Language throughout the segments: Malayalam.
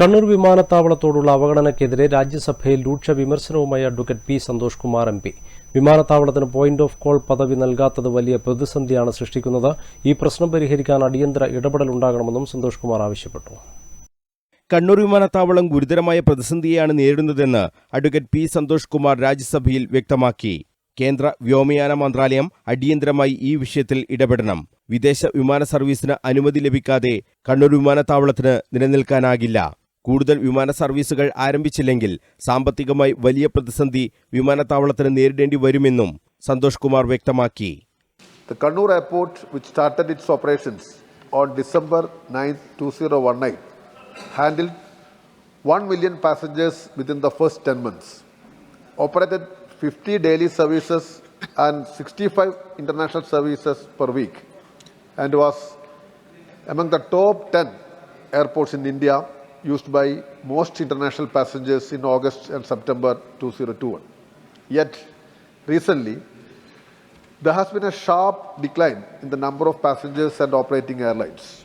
കണ്ണൂർ വിമാനത്താവളത്തോടുള്ള അവഗണനയ്ക്കെതിരെ രാജ്യസഭയിൽ രൂക്ഷ വിമർശനവുമായി advocate P Santhosh Kumar M P. വിമാനത്താവളത്തിന് പോയിന്റ് ഓഫ് കോൾ പദവി നൽകാത്തത് വലിയ പ്രതിസന്ധിയാണ് സൃഷ്ടിക്കുന്നത്. ഈ പ്രശ്നം പരിഹരിക്കാൻ അടിയന്തര ഇടപെടൽ ഉണ്ടാകണമെന്നും സന്തോഷ് കുമാർ ആവശ്യപ്പെട്ടു. കണ്ണൂർ വിമാനത്താവളം ഗുരുതരമായ പ്രതിസന്ധിയാണ് നേരിടുന്നതെന്ന് അഡ്വക്കേറ്റ് പി സന്തോഷ് കുമാർ രാജ്യസഭയിൽ വ്യക്തമാക്കി. കേന്ദ്ര വ്യോമയാന മന്ത്രാലയം അടിയന്തരമായി ഈ വിഷയത്തിൽ ഇടപെടണം. വിദേശ വിമാന സർവീസിന് അനുമതി ലഭിക്കാതെ കണ്ണൂർ വിമാനത്താവളത്തിന് നിലനിൽക്കാനാകില്ല. കൂടുതൽ വിമാന സർവീസുകൾ ആരംഭിച്ചില്ലെങ്കിൽ സാമ്പത്തികമായി വലിയ പ്രതിസന്ധി വിമാനത്താവളത്തിന് നേരിടേണ്ടി വരുമെന്നും സന്തോഷ് കുമാർ വ്യക്തമാക്കി The Kannur airport, which started its operations on December 9, 2019, handled 1 million passengers within the first 10 months, operated 50 daily services and 65 international services per week, and was among the top 10 airports in India used by most international passengers in August and September 2021. Yet, recently, there has been a sharp decline in the number of passengers and operating airlines.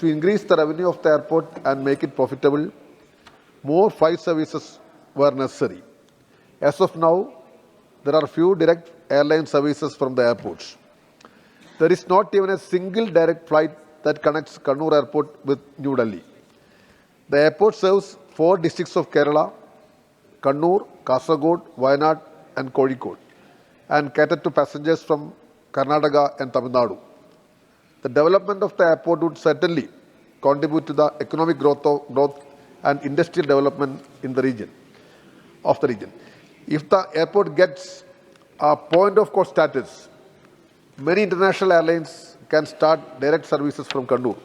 To increase the revenue of the airport and make it profitable, more flight services were necessary. As of now, there are few direct airline services from the airports. There is not even a single direct flight that connects Kannur Airport with New Delhi. The airport serves four districts of Kerala Kannur, Kasaragod, Wayanad, and Kozhikode and cater to passengers from Karnataka and Tamil Nadu. The development of the airport would certainly contribute to the economic growth, of, growth and industrial development in the region of the region. If the airport gets a point of call status, many international airlines can start direct services from Kannur.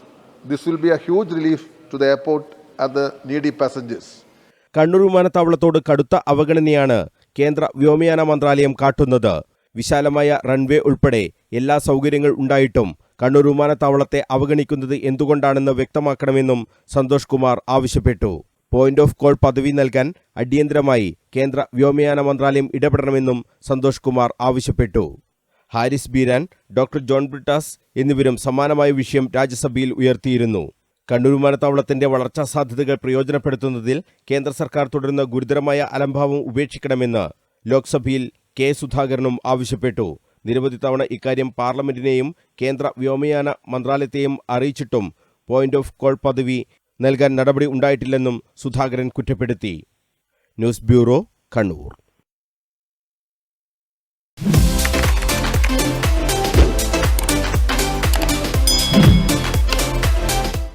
This will be a huge relief to the airport and needy passengers. Kannur വിമാനത്താവളത്തോട് കടുത്ത അവഗണനയാണ് കേന്ദ്ര വ്യോമയാന മന്ത്രാലയം കാട്ടുന്നത്. വിശാലമായ റൺവേ ഉൾപ്പെടെ എല്ലാ സൗകര്യങ്ങൾ ഉണ്ടായിട്ടും കണ്ണൂർ വിമാനത്താവളത്തെ അവഗണിക്കുന്നത് എന്തുകൊണ്ടാണെന്ന് വ്യക്തമാക്കണമെന്നും സന്തോഷ് കുമാർ ആവശ്യപ്പെട്ടു. പോയിന്റ് ഓഫ് കോൾ പദവി നൽകാൻ അടിയന്തരമായി കേന്ദ്ര വ്യോമയാന മന്ത്രാലയം ഇടപെടണമെന്നും സന്തോഷ് കുമാർ ആവശ്യപ്പെട്ടു. ഹാരിസ് ബീരാൻ ഡോക്ടർ ജോൺ ബ്രിട്ടാസ് എന്നിവരും സമാനമായ വിഷയം രാജ്യസഭയിൽ ഉയർത്തിയിരുന്നു. കണ്ണൂർ വിമാനത്താവളത്തിന്റെ വളർച്ചാ സാധ്യതകൾ പ്രയോജനപ്പെടുത്തുന്നതിൽ കേന്ദ്ര സർക്കാർ തുടരുന്ന ഗുരുതരമായ അലംഭാവം ഉപേക്ഷിക്കണമെന്ന് ലോക്സഭയിൽ കെ സുധാകരനും ആവശ്യപ്പെട്ടു. നിരവധി തവണ ഇക്കാര്യം പാർലമെന്റിനെയും കേന്ദ്ര വ്യോമയാന മന്ത്രാലയത്തെയും അറിയിച്ചിട്ടും പോയിന്റ് ഓഫ് കോൾ പദവി നൽകാൻ നടപടി ഉണ്ടായിട്ടില്ലെന്നും സുധാകരൻ കുറ്റപ്പെടുത്തി. News bureau Kannur.